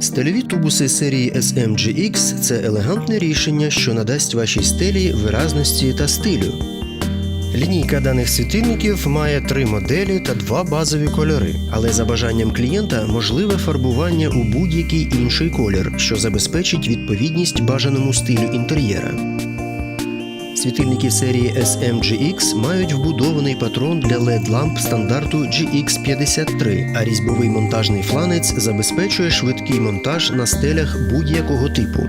Стильові тубуси серії SMGX – це елегантне рішення, що надасть вашій стелі виразності та стилю. Лінійка даних світильників має три моделі та два базові кольори, але за бажанням клієнта можливе фарбування у будь-який інший колір, що забезпечить відповідність бажаному стилю інтер'єра. Світильники серії SMGX мають вбудований патрон для LED-ламп стандарту GX53, а різьбовий монтажний фланець забезпечує швидкий монтаж на стелях будь-якого типу.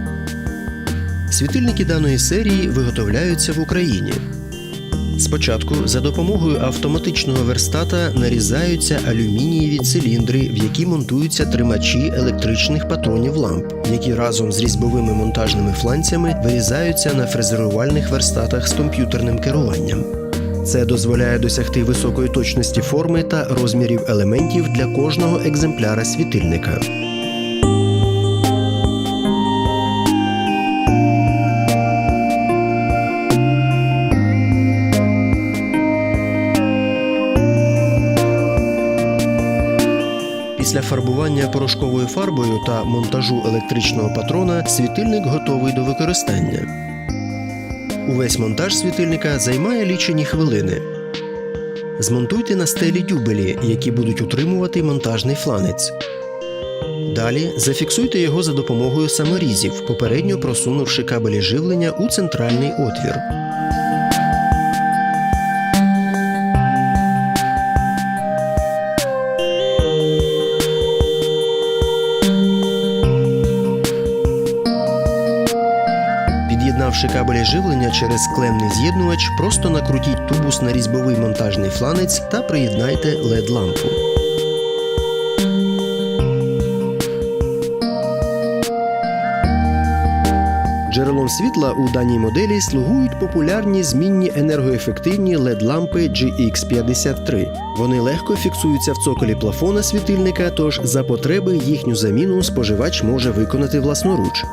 Світильники даної серії виготовляються в Україні. Спочатку за допомогою автоматичного верстата нарізаються алюмінієві циліндри, в які монтуються тримачі електричних патронів ламп, які разом з різьбовими монтажними фланцями вирізаються на фрезерувальних верстатах з комп'ютерним керуванням. Це дозволяє досягти високої точності форми та розмірів елементів для кожного екземпляра світильника. Після фарбування порошковою фарбою та монтажу електричного патрона світильник готовий до використання. Увесь монтаж світильника займає лічені хвилини. Змонтуйте на стелі дюбелі, які будуть утримувати монтажний фланець. Далі зафіксуйте його за допомогою саморізів, попередньо просунувши кабелі живлення у центральний отвір. Під'єднавши кабелі живлення через клемний з'єднувач, просто накрутіть тубус на різьбовий монтажний фланець та приєднайте LED-лампу. Джерелом світла у даній моделі слугують популярні змінні енергоефективні LED-лампи GX53. Вони легко фіксуються в цоколі плафона світильника, тож за потреби їхню заміну споживач може виконати власноруч.